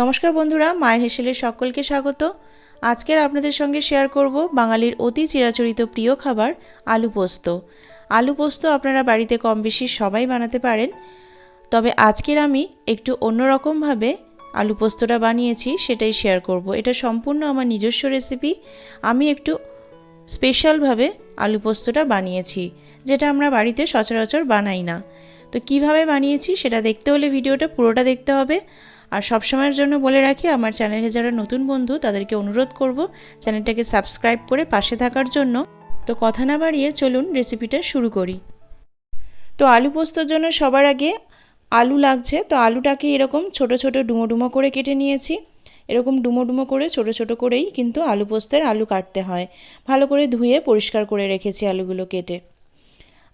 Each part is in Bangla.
নমস্কার বন্ধুরা, মায়ের হেসেলের সকলকে স্বাগত। আজকের আপনাদের সঙ্গে শেয়ার করব বাঙালির অতি চিরাচরিত প্রিয় খাবার, আলু পোস্ত। আলু পোস্ত আপনারা বাড়িতে কম বেশি সবাই বানাতে পারেন। তবে আজকের আমি একটু অন্যরকমভাবে আলু পোস্তটা বানিয়েছি, সেটাই শেয়ার করব। এটা সম্পূর্ণ আমার নিজস্ব রেসিপি আমি একটু স্পেশালভাবে আলু পোস্তটা বানিয়েছি, যেটা আমরা বাড়িতে সচরাচর বানাই না। তো কীভাবে বানিয়েছি সেটা দেখতে হলে ভিডিওটা পুরোটা দেখতে হবে। আর সবসময়ের জন্য বলে রাখি, আমার চ্যানেলে যারা নতুন বন্ধু, তাদেরকে অনুরোধ করব চ্যানেলটাকে সাবস্ক্রাইব করে পাশে থাকার জন্য। তো কথা না বাড়িয়ে চলুন রেসিপিটা শুরু করি। তো আলু পোস্তর জন্য সবার আগে আলু লাগছে, তো আলুটাকে এরকম ছোট ছোট ডুমো ডুমো করে কেটে নিয়েছি। এরকম ডুমো ডুমো করে ছোট ছোট করেই কিন্তু আলু পোস্তের আলু কাটতে হয়। ভালো করে ধুয়ে পরিষ্কার করে রেখেছি আলুগুলো কেটে।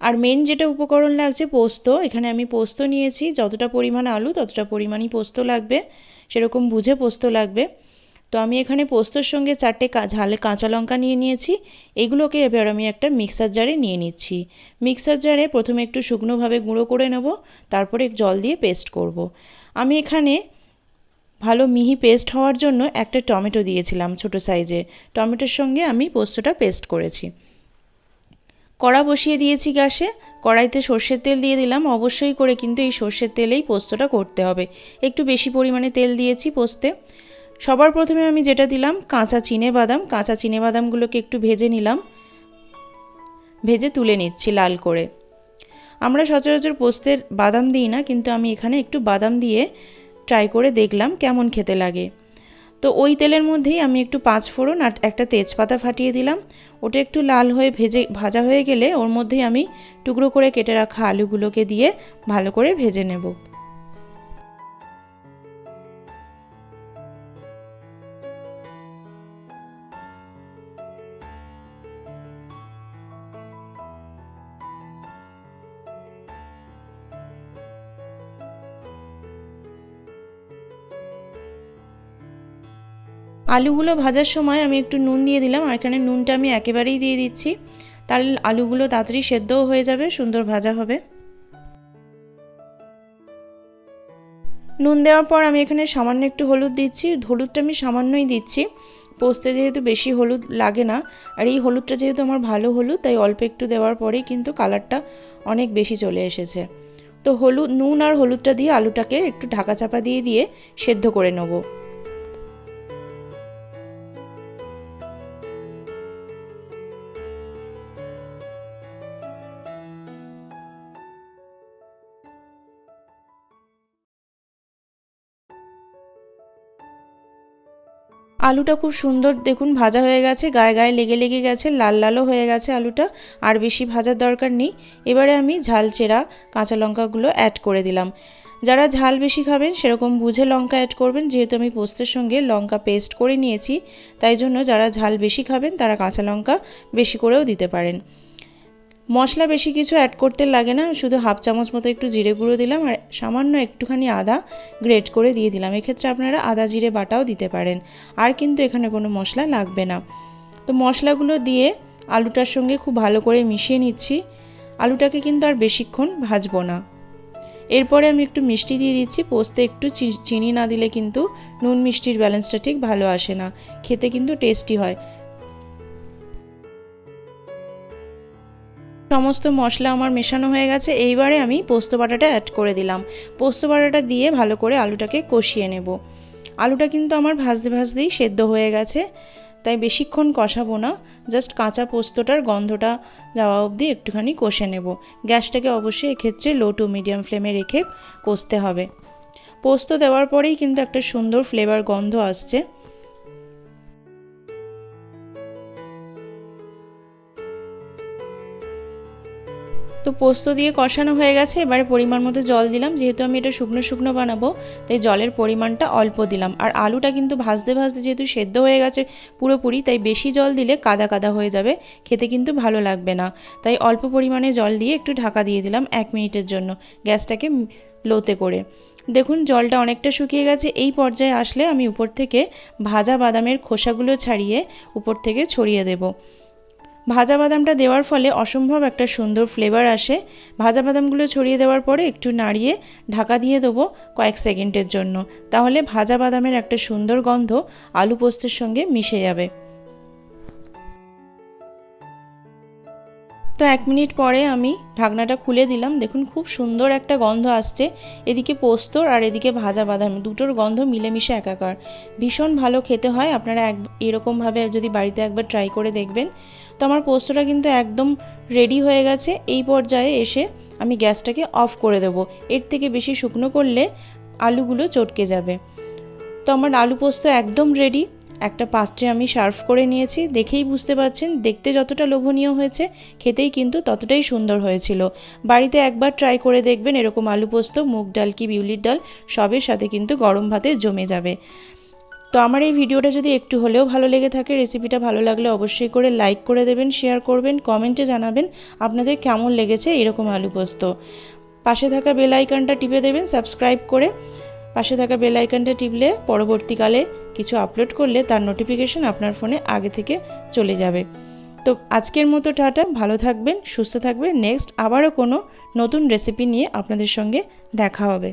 আর মেন যেটা উপকরণ লাগছে, পোস্ত। এখানে আমি পোস্ত নিয়েছি। যতটা পরিমাণ আলু, ততটা পরিমাণই পোস্ত লাগবে। সেরকম বুঝে পোস্ত লাগবে। তো আমি এখানে পোস্তর সঙ্গে চারটে ঝালে কাঁচা লঙ্কা নিয়ে নিয়েছি। এগুলোকে এবার আমি একটা মিক্সার জারে নিয়ে নিচ্ছি। মিক্সার জারে প্রথমে একটু শুকনোভাবে গুঁড়ো করে নেব। তারপরে জল দিয়ে পেস্ট করব। আমি এখানে ভালো মিহি পেস্ট হওয়ার জন্য একটা টমেটো দিয়েছিলাম ছোট সাইজে টমেটোর সঙ্গে আমি পোস্তটা পেস্ট করেছি। কড়া বসিয়ে দিয়েছি গ্যাসে। কড়াইতে সর্ষের তেল দিয়ে দিলাম। অবশ্যই করে কিন্তু এই সর্ষের তেলেই পোস্তটা করতে হবে। একটু বেশি পরিমাণে তেল দিয়েছি পোস্তে। সবার প্রথমে আমি যেটা দিলাম, কাঁচা চিনে বাদাম। কাঁচা চিনে বাদামগুলোকে একটু ভেজে নিলাম। ভেজে তুলে নিচ্ছি লাল করে। আমরা সচরাচর পোস্তের বাদাম দিই না, কিন্তু আমি এখানে একটু বাদাম দিয়ে ট্রাই করে দেখলাম কেমন খেতে লাগে। তো ওই তেলের মধ্যেই আমি একটু পাঁচ ফোড়ন আর একটা তেজপাতা ফাটিয়ে দিলাম। ওটা একটু লাল হয়ে ভেজে, ভাজা হয়ে গেলে ওর মধ্যেই আমি টুকরো করে কেটে রাখা আলুগুলোকে দিয়ে ভালো করে ভেজে নেব। আলুগুলো ভাজার সময় আমি একটু নুন দিয়ে দিলাম, আর এখানে নুনটা আমি একেবারেই দিয়ে দিচ্ছি। তাহলে আলুগুলো তাড়াতাড়ি সেদ্ধও হয়ে যাবে, সুন্দর ভাজা হবে। নুন দেওয়ার পর আমি এখানে সামান্য একটু হলুদ দিচ্ছি। হলুদটা আমি সামান্যই দিচ্ছি। পোস্তে যেহেতু বেশি হলুদ লাগে না, আর এই হলুদটা যেহেতু আমার ভালো হলুদ, তাই অল্প একটু দেওয়ার পরেই কিন্তু কালারটা অনেক বেশি চলে এসেছে। তো হলুদ, নুন আর হলুদটা দিয়ে আলুটাকে একটু ঢাকা চাপা দিয়ে দিয়ে সেদ্ধ করে নেব। আলুটা খুব সুন্দর, দেখুন, ভাজা হয়ে গেছে, গায়ে গায়ে লেগে লেগে গেছে, লাল লালও হয়ে গেছে আলুটা, আর বেশি ভাজার দরকার নেই। এবারে আমি ঝাল চেরা কাঁচা লঙ্কাগুলো অ্যাড করে দিলাম। যারা ঝাল বেশি খাবেন, সেরকম বুঝে লঙ্কা অ্যাড করবেন, যেহেতু আমি পোস্তের সঙ্গে লঙ্কা পেস্ট করে নিয়েছি, তাই জন্য যারা ঝাল বেশি খাবেন, তারা কাঁচা লঙ্কা বেশি করেও দিতে পারেন। মশলা বেশি কিছু অ্যাড করতে লাগে না, শুধু হাফ চামচ মতো একটু জিরে গুঁড়ো দিলাম আর সামান্য একটুখানি আদা গ্রেট করে দিয়ে দিলাম। এক্ষেত্রে আপনারা আদা জিরে বাটাও দিতে পারেন, আর কিন্তু এখানে কোনো মশলা লাগবে না। তো মশলাগুলো দিয়ে আলুটার সঙ্গে খুব ভালো করে মিশিয়ে নিচ্ছি। আলুটাকে কিন্তু আর বেশিক্ষণ ভাজবো না। এরপরে আমি একটু মিষ্টি দিয়ে দিচ্ছি, পোস্তে একটু চিনি না দিলে কিন্তু নুন মিষ্টির ব্যালেন্সটা ঠিক ভালো আসে না। খেতে কিন্তু টেস্টি হয়। সমস্ত মশলা আমার মেশানো হয়ে গেছে, এইবারে আমি পোস্ত বাটাটা অ্যাড করে দিলাম। পোস্ত বাটাটা দিয়ে ভালো করে আলুটাকে কষিয়ে নেব। আলুটা কিন্তু আমার ভাজতে ভাজতেই সেদ্ধ হয়ে গেছে, তাই বেশিক্ষণ কষাবো না জাস্ট কাঁচা পোস্তটার গন্ধটা যাওয়া অবধি একটুখানি কষে নেব। গ্যাসটাকে অবশ্যই এক্ষেত্রে লো টু মিডিয়াম ফ্লেমে রেখে কষতে হবে। পোস্ত দেওয়ার পরেই কিন্তু একটা সুন্দর ফ্লেভার গন্ধ আসছে। তো পোস্ত দিয়ে কষানো হয়ে গেছে, এবারে পরিমাণ মতো জল দিলাম, যেহেতু আমি এটা শুকনো শুকনো বানাবো, তাই জলের পরিমাণটা অল্প দিলাম। আর আলুটা কিন্তু ভাজতে ভাজতে যেহেতু সেদ্ধ হয়ে গেছে পুরোপুরি, তাই বেশি জল দিলে কাদা কাদা হয়ে যাবে, খেতে কিন্তু ভালো লাগবে না। তাই অল্প পরিমাণে জল দিয়ে একটু ঢাকা দিয়ে দিলাম এক মিনিটের জন্য গ্যাসটাকে লোতে করে। দেখুন, জলটা অনেকটা শুকিয়ে গেছে, এই পর্যায়ে আসলে আমি উপর থেকে ভাজা বাদামের খোসাগুলো ছাড়িয়ে উপর থেকে ছড়িয়ে দেবো। ভাজা বাদামটা দেওয়ার ফলে অসম্ভব একটা সুন্দর ফ্লেভার আসে। ভাজা বাদামগুলো ছড়িয়ে দেওয়ার পরে একটু নাড়িয়ে ঢাকা দিয়ে দেবো কয়েক সেকেন্ডের জন্য। তাহলে ভাজা বাদামের একটা সুন্দর গন্ধ আলু পোস্তের সঙ্গে মিশে যাবে। তো এক মিনিট পরে আমি ঢাকনাটা খুলে দিলাম। দেখুন খুব সুন্দর একটা গন্ধ আসছে। এদিকে পোস্তর আর এদিকে ভাজা বাদাম, দুটোর গন্ধ মিলেমিশে একাকার। ভীষণ ভালো খেতে হয়। আপনারা এক, এরকমভাবে যদি বাড়িতে একবার ট্রাই করে দেখবেন। তো আমার পোস্তটা কিন্তু একদম রেডি হয়ে গেছে। এই পর্যায়ে এসে আমি গ্যাসটাকে অফ করে দেবো। এর থেকে বেশি শুকনো করলে আলুগুলো চটকে যাবে। তো আমার আলু পোস্ত একদম রেডি একটা পাত্রে আমি সার্ভ করে নিয়েছি। দেখেই বুঝতে পারছেন, দেখতে যতটা লোভনীয় হয়েছে, খেতেই কিন্তু ততটাই সুন্দর হয়েছিল। বাড়িতে একবার ট্রাই করে দেখবেন এরকম আলু পোস্ত, মুগ ডাল কি বিউলির ডাল, সবের সাথে কিন্তু গরম ভাতে জমে যাবে। তো আমার এই ভিডিওটা যদি একটু হলেও ভালো লেগে থাকে রেসিপিটা ভালো লাগলে অবশ্যই করে লাইক করে দেবেন শেয়ার করবেন কমেন্টে জানাবেন আপনাদের কেমন লেগেছে এরকম আলু পোস্ত। পাশে থাকা বেল আইকনটা টিপে দেবেন সাবস্ক্রাইব করে পাশে থাকা বেল আইকনটা টিপলে পরবর্তীকালে কিছু আপলোড করলে তার নোটিফিকেশন আপনার ফোনে আগে থেকে চলে যাবে। তো আজকের মতো টাটা, ভালো থাকবেন, সুস্থ থাকবেন নেক্সট আবারও কোনো নতুন রেসিপি নিয়ে আপনাদের সঙ্গে দেখা হবে।